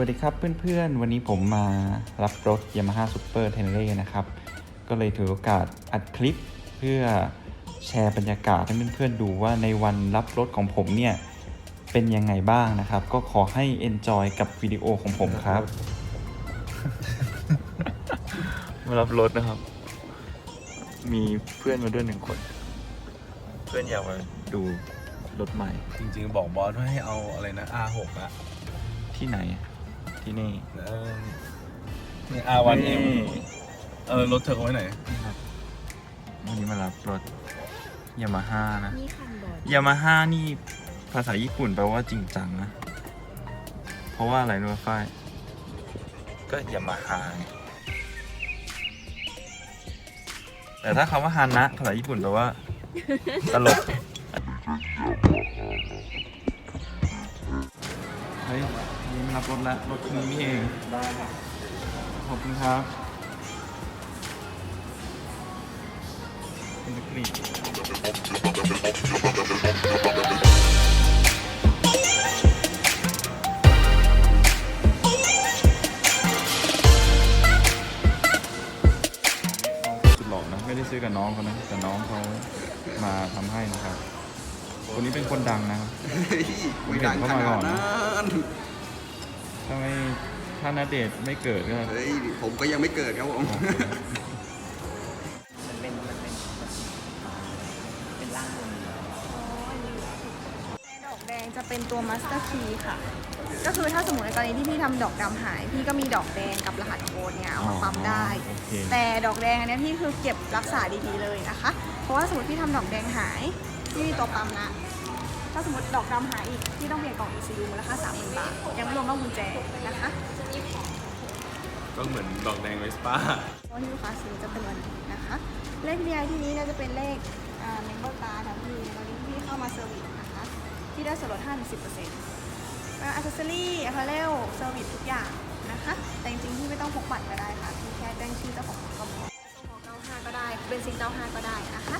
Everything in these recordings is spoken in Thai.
วัสดีครับเพื่อนๆ วันนี้ผมมารับรถ Yamaha Super t e n e r e นะครับ ก็เลยถือโอกาสอัดคลิปเพื่อแชร์บรรยากาศให้เพื่อนๆ ดูว่าในวันรับรถของผมเนี่ย เป็นยังไงบ้างนะครับ ก็ขอให้ enjoy กับวิดีโอของผมครับ มารับรถนะครับ มีเพื่อนมาด้วยหนึ่งคน เพื่อนอยากมาดูรถใหม่ จริงๆ บอกบอสว่าให้เอาอะไรนะ R6 อะที่ไหน ที่นี่เออนี่ R1M นี่เออรถเธอเอาไว้ไหนครับวันนี้มารับรถยามาฮ่านะนี่คันบอดยามาฮ่านี่ภาษาญี่ปุ่นแปลว่าจริงจังนะ เพราะว่าอะไรรู้ไหมฝ้ายก็ยามาฮ่าไงแต่ถ้าคำว่าฮานะภาษาญี่ปุ่นแปลว่าตลกเฮ้ยนี่มา รับรถแล้วรถคันนี้นี่เองได้ขอบคุณครับเป็นนักกรีดสุดหล่อนะไม่ได้ซื้อกับน้องเขานะแต่น้องเขามาทำให้นะครับคนนี้เป็นคนดังนะครับผมเห็นเข้ามาก่อนนะถ้าไม่ถ้านาเดชน์ไม่เกิดก็เฮ้ยผมก็ยังไม่เกิดครับผม มันเป็นมันเป็นเป็นร่างบนดอกแดงจะเป็นตัวมาสเตอร์คีย์ค่ะ ก็คือถ้าสมมติในกรณีที่พี่ทำดอกดำหาย พี่ก็มีดอกแดงกับรหัสโค้ดเนี่ยเอามาปั๊มได้ โอเคแต่ดอกแดงอันเนี้ยพี่คือเก็บรักษาดีๆเลยนะคะ เพราะว่าสมมติพี่ทำดอกแดงหายพี่มีตัวปั๊มละ ถ้าสมมติดอกดำหายอีกพี่ต้องเปลี่ยนกล่อง ECU มูลค่า30,000บาทยังไม่รวมว่ากุญแจนะคะก็เหมือนดอกแดงเวสป้าเพราะที่ลูกค้าซื้อจะเป็นวันนี้นะคะ เลข VI ที่นี้เนี่ยจะเป็นเลขอ่า member card นะพี่ตอนนี้พี่เข้ามาเซอร์วิสนะคะ ที่ได้ส่วนลด50%อัซเซอรี่อะพาเรลเซอร์วิสทุกอย่างนะคะ แต่จริงๆที่ไม่ต้องพกบัตรก็ได้ค่ะพี่แค่แจ้งชื่อเจ้าของก็พอ95ก็ได้ เป็นซิง95ก็ได้นะคะ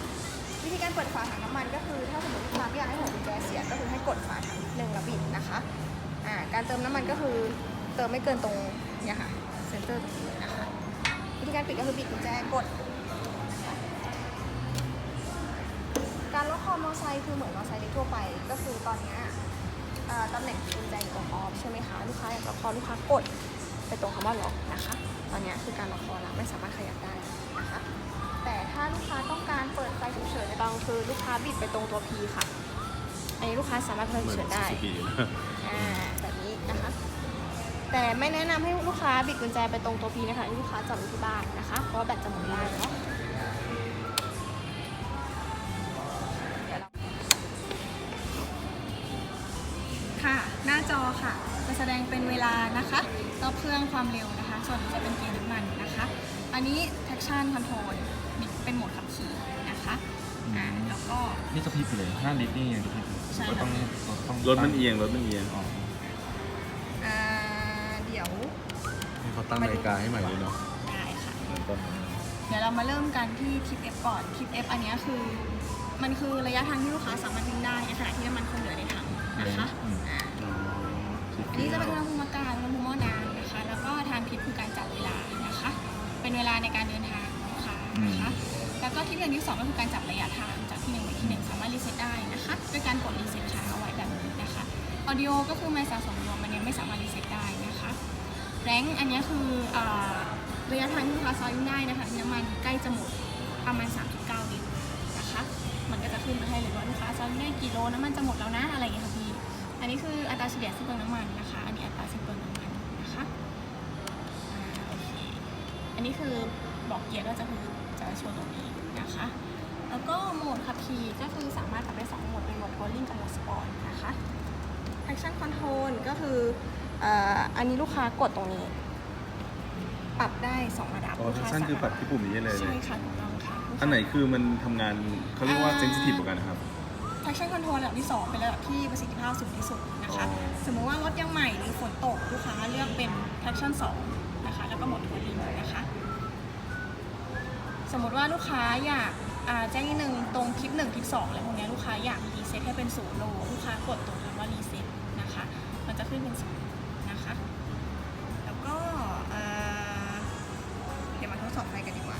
วิธีการเปิดฝาถังน้ำมันก็คือถ้าสมมติลูกค้าไม่อยากให้หัวกุญแจเสียก็คือให้กดฝาถังนิดนึงแล้วบิดนะคะอ่าการเติมน้ำมันก็คือเติมไม่เกินตรงเนี่ยค่ะเซนเตอร์ตรงนี้นะคะวิธีการปิดก็คือบิดกุญแจกด การล็อกคอมอเตอร์ไซค์คือเหมือนมอเตอร์ไซค์ทั่วไป ก็คือตอนนี้ตำแหน่งกุญแจอยู่ตรงออฟใช่ไหมคะลูกค้าอยากล็อกคอลูกค้ากดไปตรงคำว่าล็อกนะคะ ตอนเนี้ยคือการล็อกคอแล้วไม่สามารถขยับได้นะคะแต่ถ้าลูกค้าต้องการเปิดไฟฉุกเฉินในตอนกลางคือลูกค้าบิดไปตรงตัว P ค่ะอันนี้ลูกค้าสามารถเปิดฉุกเฉินได้อ่าแบบนี้นะคะ แต่ไม่แนะนำให้ลูกค้าบิดกุญแจไปตรงตัวพีนะคะให้ลูกค้าจอดไว้ที่บ้านนะคะเพราะว่าแบตจะหมดได้เนาะเดี๋ยวเราค่ะ หน้าจอค่ะ จะแสดงเป็นเวลานะคะรอบเครื่องความเร็วนะคะ ส่วนนี้จะเป็นเกียร์น้ำมันนะคะ อันนี้ traction control เป็นโหมดขับขี่นะคะอ่าแล้วก็ นี่กระพริบอยู่เลย5ลิตรนี่ยังกระพริบอยู่ใช่ก็ต้องต้องรถมันเอียงรถมันเอียง อ๋ออ่าเดี๋ยวให้เขาตั้งนาฬิกาให้ใหม่เลยเนาะได้ค่ะเหมือนต้นเดี๋ยวเรามาเริ่มกันที่คลิป F ก่อนคลิป F อันเนี้ยคือมันคือระยะทางที่ลูกค้าสามารถวิ่งได้ในขณะที่น้ำมันคงเหลือในถังนะคะอ่าอันนี้จะเป็นอุณหภูมิอากาศอุณห เป็นเวลาในการเดินทางของลูกค้านะคะ แล้วก็ที่เรื่องที่สองก็คือการจับระยะทางจากที่หนึ่งไปที่หนึ่งสามารถรีเซ็ตได้นะคะด้วยการกดรีเซ็ตค้างเอาไว้แบบนี้นะคะออดิโอก็คือไม่สะสมรวมมันยังไม่สามารถรีเซ็ตได้นะคะแรงค์อันเนี้ยคืออ่าระยะทางที่ลูกค้าซอยวิ่งได้นะคะที่น้ำมันใกล้จะหมดประมาณ 3.9ลิตรนะคะ มันก็จะขึ้นมาให้เลยว่าลูกค้าซอยวิ่งได้กี่โลน้ำมันจะหมดแล้วนะอะไรอย่างเงี้ยค่ะพี่อันนี้คืออัตราเฉลี่ยสิ้นเปลืองน้ำมันนะคะ อันนี้อัตราสิ้นเปลืองน้ำมันนะคะอ่าโอเค อันนี้คือบอกเกียร์ก็จะคือจะโชว์ตรงนี้นะคะ แล้วก็โหมดขับขี่ก็คือสามารถปรับได้สองโหมดเป็นโหมด touring กับโหมดสปอร์ตนะคะ traction control ก็คือเอ่ออันนี้ลูกค้ากดตรงนี้ ปรับได้ 2 ระดับอ๋อลูกทัค้าสั้นคือปรับสามารถที่ปุ่มนี้เลยเลใช่ยค่ะถูกต้องค่ะลูกค้าอันไหนคือมันทำงานเขาเรียกว่าอ่าเซนซิทีฟกว่ากันนะครับ traction control ระดับที่ 2 เป็นระดับที่ประสิทธิภาพสูงที่สุดนะคะอ๋อสมมติว่ารถยังใหม่หรือฝนตกลูกค้าเลือกเป็น traction 2 นะคะ แล้วก็โหมด touring นะคะ สมมติว่าลูกค้าอยากแจ้งนึงตรงคลิป1คลิป2อะไรพวกนี้ลูกค้าอยากรีเซ็ตให้เป็นศูนย์โลลูกค้ากดตรงคำว่ารีเซ็ตนะคะ มันจะขึ้นเป็นศูนย์นะคะ แล้วก็เดี๋ยวมาทดสอบไฟกันดีกว่า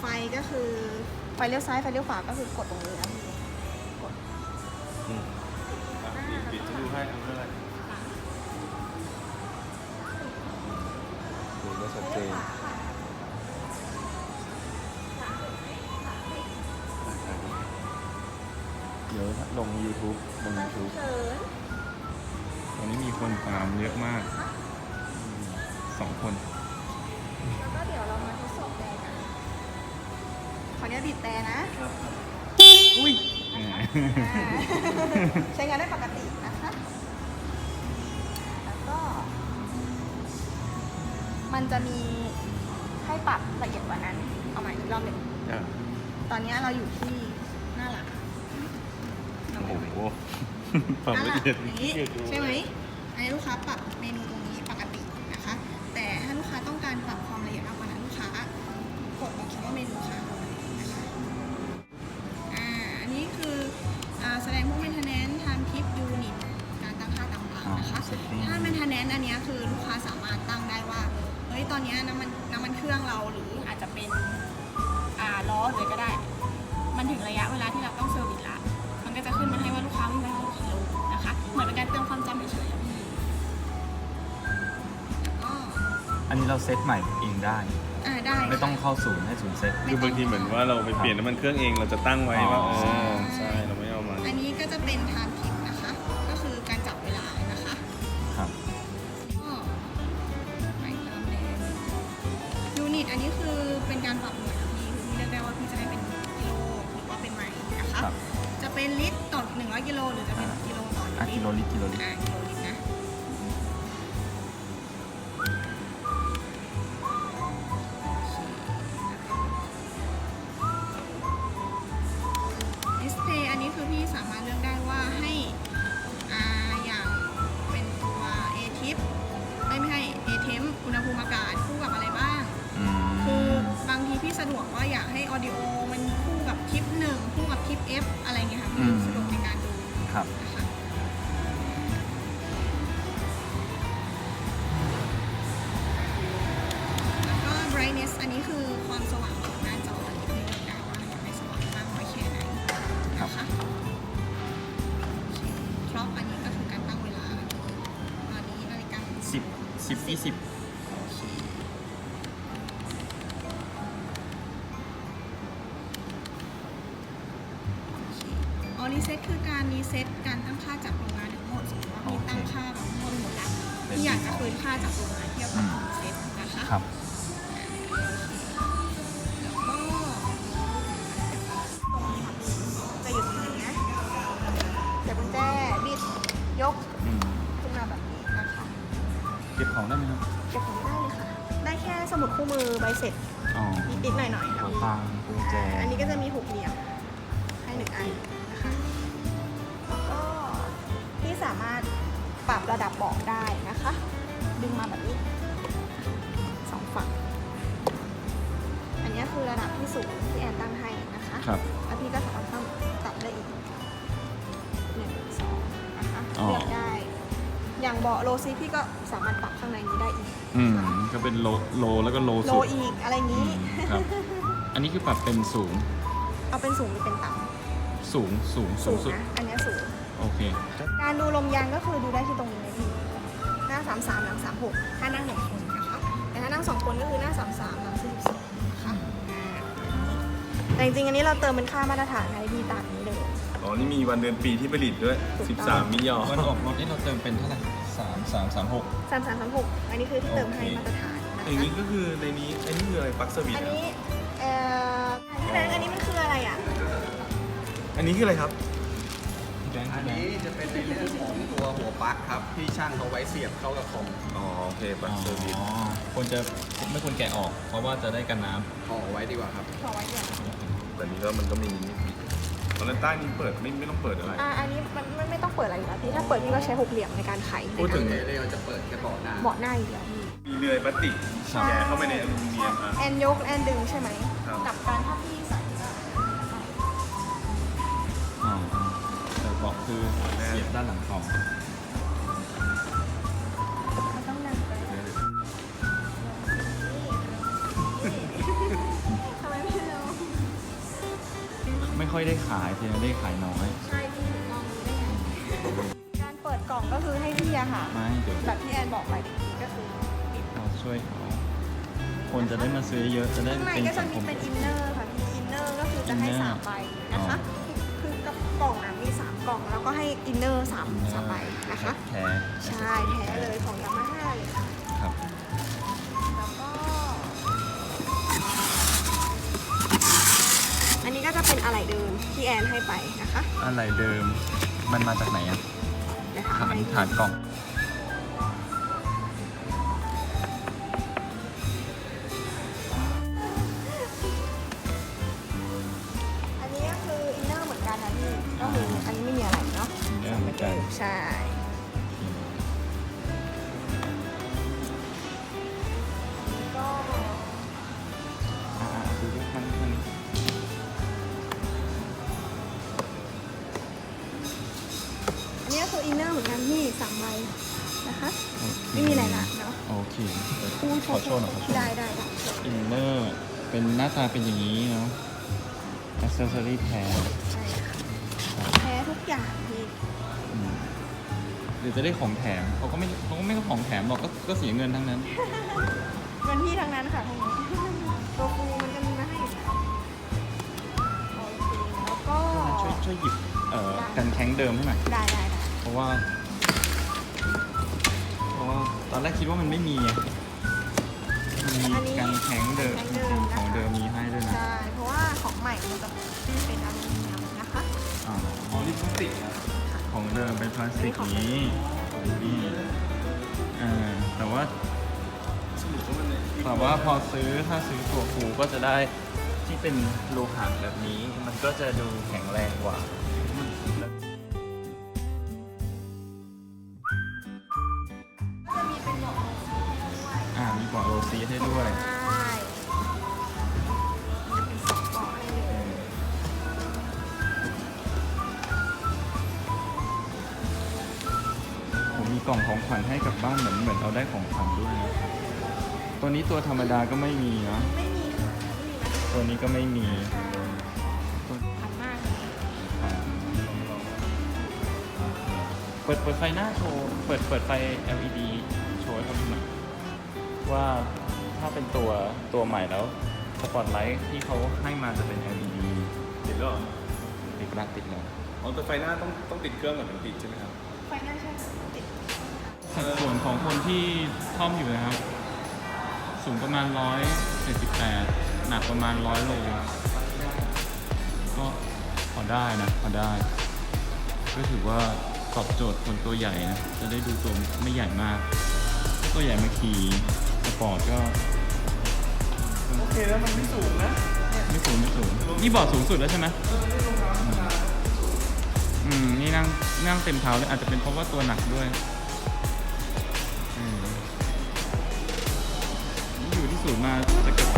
ไฟก็คือไฟเลี้ยวซ้ายไฟเลี้ยวขวาก็คือกดตรงนี้นะกดปิดจะดูให้เอาเท่าไหร่ดูก็ชัดเจน เดี๋ยวลง YouTube ลง YouTube เขินตอนนี้มีคนตามเยอะมากอืมสองคน แล้วก็เดี๋ยวเรามาทดสอบแตรกันขออนุญาตบีบแต่นะ อุ้ยอ่าใช้งานได้ปกตินะคะ แล้วก็ มันจะมีให้ปรับละเอียดกว่านั้น เอาใหม่อีกรอบหนึ่งอะตอนนี้เราอยู่ที่ ความหน้าหละลักเอียดอย่างนี้เอียดดูใช่ไหมอันนี้ลูกค้าปรับเมนูตรงนี้ปกตินะคะ แต่ถ้าลูกค้าต้องการปรับความละเอียดมากกว่านั้นลูกค้ากดตรงคำว่าเมนูค้างเอาไว้นะคะอ่าอันนี้คืออ่าแสดงพวก maintenance time tip unit การตั้งค่าต่างๆนะคะอ่า setting ถ้า maintenance อันเนี้ยคือลูกค้าสามารถตั้งได้ว่าเฮ้ยตอนเนี้ยน้ำมันน้ำมันเครื่องเราหรืออาจจะเป็นอ่าล้อเลยก็ได้ มันถึงระยะเวลาที่เราต้องเซอร์วิสละ มันก็จะขึ้นมาให้ว่าลูกค้าวิ่งไปกี่กิโลนะคะ เหมือนเป็นการเติมความจำเฉยๆอะพี่แล้วก็อันนี้เราเซตใหม่เองได้ อ่าได้ไม่ต้องค่ะ เข้าศูนย์ให้ศูนย์เซต คือบางทีเหมือนว่าเราไปเปลี่ยนน้ำมันเครื่องเองเราจะตั้งไว้ว่าอ๋อ เออใช่เราไม่เอามา อันนี้ก็จะเป็น time tip นะคะ ก็คือการจับเวลานะคะครับ ก็ไปเติมเลนยูนิตอันนี้คือเป็นการปรับหน่วยนะพี่คือพี่เลือกได้ว่าพี่จะให้เป็นกิโลหรือว่าเป็นไมล์นะคะ ครับ ออะลิกิตโลรลิตรกิโลลิตรอ่ากิโลลิตรนะดิสเพย์อันนี้คือพี่สามารถเลือกได้ว่าให้อ่าอย่างเป็นตัว A tip ไม่ไม่ให้ A temp อุณหภูมิอากาศคู่กับอะไรบ้าง อืมคือบางทีพี่สะดวกว่าอยากให้ออดิโอมันคู่กับคลิปหนึ่งคู่กับคลิป F อะไรเงี้ยค่ะพี่สะดวกในการดูครับ นะคะ เซ็ตการตั้งค่าจากโรงงานทั้งหมดสมมติว่าพี่ตั้งค่าแบบทั้งหมดหมดแล้วพี่อยากจะคืนค่าจากโรงงานเทียบกับรีเซ็ตนะคะครับแล้วก็จะอยู่ตรงนี้นะเดี๋ยวกุญแจบิดยกอืมขึ้นมาแบบนี้นะคะเก็บของได้ไหมครับเก็บของได้เลยค่ะ ได้แค่สมุดคู่มือใบเสร็จอ๋อนิดๆหน่อยๆหัค่ะวพี่ตังกุญแจ อันนี้ก็จะมีหกเหลี่ยมให้หนึ่งอัน ปรับระดับเบาะได้นะคะ ดึงมาแบบนี้สองฝั่ง อันนี้คือระดับที่สูงที่แอนตั้งให้นะคะครับ แล้วพี่ก็สามารถปรับได้อีกหนึ่งสองนะคะอ๋อ เลือกได้ อย่างเบาะโลซีพี่ก็สามารถปรับข้างในนี้ได้อีกอืม ก็เป็นโลโลแล้วก็โลโลสุดอีกอะไรอย่างอืนี้ มครับ อันนี้คือปรับเป็นสูงเอาเป็นสูงหรือเป็นต่ำสูงสูงสูสูงงสุด นะ อันนี้สูง โอเค การดูลมยางก็คือดูได้ที่ตรงนี้นะพี่หน้า 33 หลัง 36 ถ้านั่งหนึ่งคนนะคะแต่ถ้านั่งสองคนก็คือหน้า 33 หลัง44นะคะอ่าแต่จริงๆ อันนี้เราเติมเป็นค่ามาตรฐานให้พี่ตามนี้เลย อ๋อ นี่มีวันเดือนปีที่ผลิตด้วย ถูกต้อง 13 มิยอวันออกรถนี่เราเติมเป็นเท่าไหร่สามสามสามหก 33 36 อันนี้คือที่เติมให้มาตรฐานนะอย่างคะ นี้ก็คือในนี้ไอ้นี่คืออะไรปลั๊กสวิตช์อันอะนี้ เอ่อพี่แบงค์อันนี้มันคืออะไรอะ อันนี้คืออะไรครับพี่ แบงค์อันพี่แบงนี้ค์จะเป็นในเรื่องของตัวหัวปลั๊กครับ ที่ช่างเขาไว้เสียบเข้ากับคอมอ๋อโอเคปลั๊กสวิตช์อ๋อควรจะไม่ควรแกะออก เพราะว่าจะได้กันน้ห่อไว้ดีกว่าครับ ขอไว้ก่อนแต่นี้ก็มันก็มีนิดตอนนั้นใต้นี้เปิดไม่ไม่ต้องเปิดอะไร อ่าอันนี้มันไม่ไม่ต้องเปิดอะไรอยู่แล้วพี่ ถ้าเปิดพี่ก็ใช้หกเหลี่ยมในการไขพูดถึงเดี๋ยวเราจะเปิดแค่เบาะหน้า เบาะหน้าอย่างเดียวพี่ มีเลื่อยพลาสติกแกะเข้าไปในอลูมิเนียมอะ แอนยกแอนดึงใช่ไหมครับ กับการถ้าพี่ือเสียบด้านหลังคอมงไม่ค่อยได้ขายเทนได้ขายน้อย ใช่พี่มองดูได้การเปิดกล่องก็คือให้พี่อะค่ะ ไม่แบบที่แอนบอกไปก็คือปิดเราช่วยเขาคนจะได้มาซื้อเยอะจะได้เป็งในเป็ก็จะมีเป็นอินเนอร์ค่ะพี่อินเนอร์ก็คือจะให้สามใบนะคะ คือคือกล่องอะมี ล่องแล้วก็ให้อินเนอร์สามสามใบนะคะแท้ใช่แท้เลยของยามาฮ่าเลยค่ะครับแล้วก็ อันนี้ก็จะเป็นอะไหล่เดิมที่แอนให้ไปนะคะอะไรเดิมมันมาจากไหนอะเดี๋ยวถาฐามนให้ฐานกล่องอันนี้ก็คืออินเนอร์เหมือนกันนะพี่ก็คืออันนี้ อินเนอร์เหมือนกัน ใช่ ก็อ่าดูดิมันมันอันนี้ก็คืออินเนอร์เหมือนกันพี่สามใบนะคะ ไม่มีอะไรละเนาะโอเคพูดขอโชว์หน่อยขอโชว์ได้ได้ได้อินเนอร์ เป็นหน้าตาเป็นอย่างนี้เนาะอ c เซสซอรี่แท้ใช่ค่ะแท้ทุกอย่างพี่อืม หรือจะได้ของแถมเขาก็ไม่เขาก็ไม่ก็ของแถมหรอกก็ก็เสียเงินทั้งนั้น เงินพี่ทั้งนั้นค่ะทั้งนี้ตัวฟูมันจะมีมาให้อยู่แล้วโอเคแล้วก็ช่วยช่วยหยิบเอ่อกันแข้งเดิมให้หน่อยได้ได้ได้เพราะว่าเพราะว่าตอนแรกคิดว่ามันไม่มีไงมันมีกันแข็งเดิมจริงๆของเดิมมีให้ด้วยนะใช่เพราะว่าของใหม่มันจะเป็นอลูมิเนียมนะคะอ๋อลิปสติก ของเดิมเป็นพลาสติกนี้นี่อ่าแต่ว่าแต่ว่าพอซื้อถ้าซื้อตัวฟูก็จะได้ที่เป็นโลหะแบบนี้ มันก็จะดูแข็งแรงกว่า บบ้านเหมือนเหมือนเราได้ของขวัญด้วยนะตัวนี้ตัวธรรมดาก็ไม่มีนะไม่มีค่ะไม่มีนะตัวนี้ก็ไม่มีตัวพันมากเลยอ่าเปิดเปิดไฟหน้าโชว์เปิดเปิดไฟ LED โชว์ให้เขาดูหน่อยว่าถ้าเป็นตัวตัวใหม่แล้วสปอตไลท์ที่เขาให้มาจะเป็น LED ติดแล้วเหรอติดกระติดแล้วอ๋อแต่ไฟหน้าต้องต้องติดเครื่องก่อนถึงติดใช่ไหมครับ ไฟหน้าใช่ค่ะติด สัดส่วนของคนที่ท่อมอยู่นะครับ สูงประมาณ 178 หนักประมาณ 100 โล ก็พอได้นะพอได้ ก็ถือว่าตอบโจทย์คนตัวใหญ่นะ จะได้ดูตัวไม่ใหญ่มาก ตัวใหญ่มาขี่สปอร์ตก็ โอเคแล้วมันไม่สูงนะ ไม่สูงไม่สูง นี่บอร์ดสูงสุดแล้วใช่ไหมอืม นี่นั่งนั่งเต็มเท้าเลยอาจจะเป็นเพราะว่าตัวหนักด้วย ศูนย์มาจะเกิด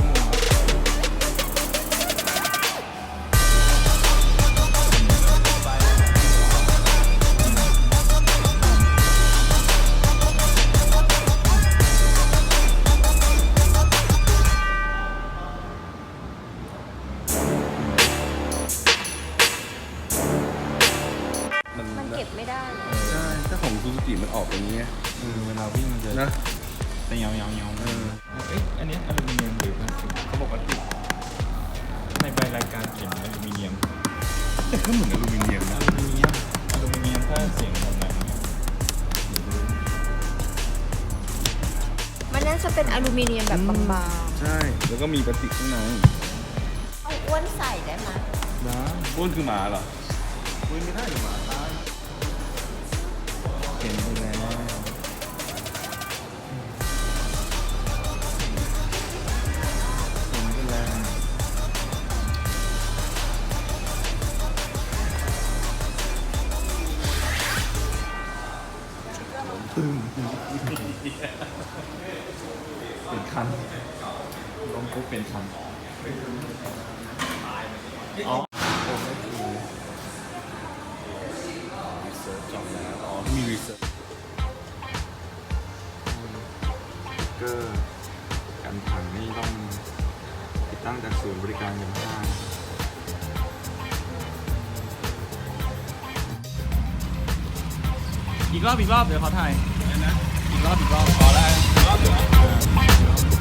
ก็มีพลาสติกข้างในๆเอาอ้วนใส่ได้ไหมนะบ้วนคือหมาเหรอบ้วนไม่ได้หรือหมาตายเห็นไปแล้วเห็นไปแล้วเป็นคัน ล้มปุ๊บเป็นชันอ๋อ มีรีเสิร์กอรการถังนี่ต้องติดตั้งจากศูนย์บริการอย่างห้าอีกรอบอีกรอบเดี๋ยวเขาถ่ายนะอีกรอบอีกรอบพอแล้วรอบเดี๋ยว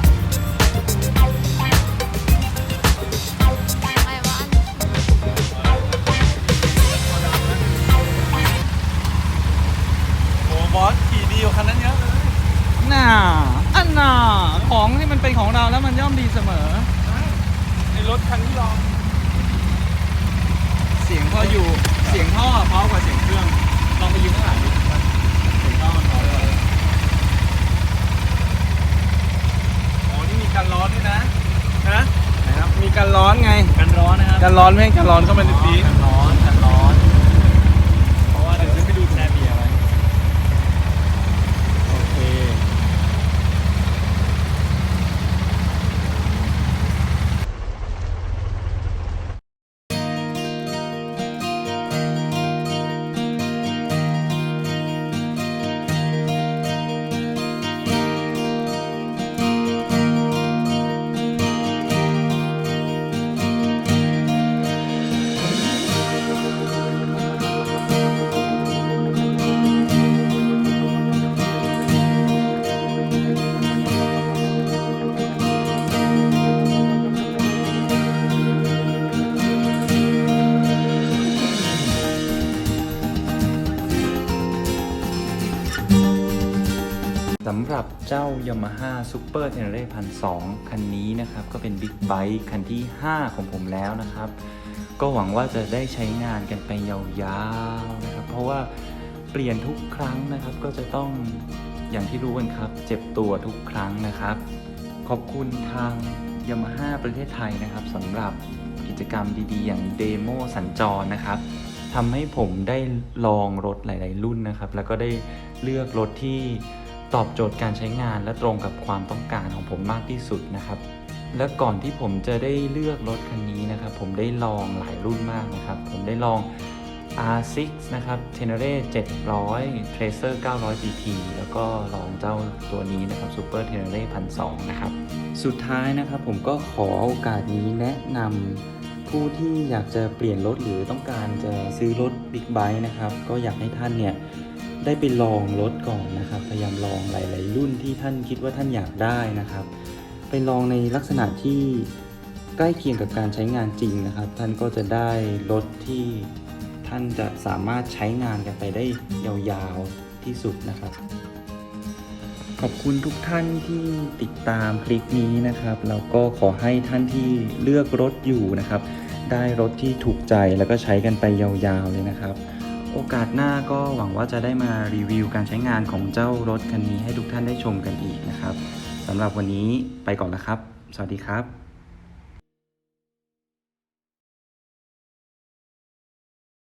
อันน่าของที่มันเป็นของเราแล้วมันย่อมดีเสมอ ในรถคันที่ลอง เสียงพออยู่ เสียงท่อเพราะกว่าเสียงเครื่อง ลองไปยืนข้างหลังดิเสียงท่อมันเพราะกว่าโอ้นี่มีการร้อนด้วยนะฮะนะครับ มีการร้อนไง กันร้อนนะครับการร้อนไม่ให้การร้อนเข้ามาในปีกันร้อน กันร้อน สำหรับเจ้า Yamaha Super Tenere 1,2คันนี้นะครับ ก็เป็นบิ๊กไบค์คันที่ 5 ของผมแล้วนะครับ ก็หวังว่าจะได้ใช้งานกันไปยาวๆนะครับ เพราะว่าเปลี่ยนทุกครั้งนะครับก็จะต้องอย่างที่รู้กันครับ เจ็บตัวทุกครั้งนะครับ ขอบคุณทาง Yamaha ประเทศไทยนะครับสำหรับกิจกรรมดีๆ อย่างเดโมสัญจรนะครับทำให้ผมได้ลองรถหลาย ๆ รุ่นนะครับ แล้วก็ได้เลือกรถที่ ตอบโจทย์การใช้งานและตรงกับความต้องการของผมมากที่สุดนะครับ และก่อนที่ผมจะได้เลือกรถคันนี้นะครับ ผมได้ลองหลายรุ่นมากนะครับ ผมได้ลอง R6 นะครับ Tenere 700 Tracer 900 GT แล้วก็ลองเจ้าตัวนี้นะครับ Super Tenere 1,200นะครับ สุดท้ายนะครับผมก็ขอโอกาสนี้แนะนำผู้ที่อยากจะเปลี่ยนรถหรือต้องการจะซื้อรถบิ๊กไบค์นะครับ ก็อยากให้ท่านเนี่ย ได้ไปลองรถก่อนนะครับ พยายามลองหลายๆรุ่นที่ท่านคิดว่าท่านอยากได้นะครับ ไปลองในลักษณะที่ใกล้เคียงกับการใช้งานจริงนะครับ ท่านก็จะได้รถที่ท่านจะสามารถใช้งานกันไปได้ยาวๆที่สุดนะครับ ขอบคุณทุกท่านที่ติดตามคลิปนี้นะครับแล้วก็ขอให้ท่านที่เลือกรถอยู่นะครับ ได้รถที่ถูกใจแล้วก็ใช้กันไปยาวๆเลยนะครับ โอกาสหน้าก็หวังว่าจะได้มารีวิวการใช้งานของเจ้ารถคันนี้ให้ทุกท่านได้ชมกันอีกนะครับสำหรับวันนี้ไปก่อนแล้วครับ สวัสดีครับ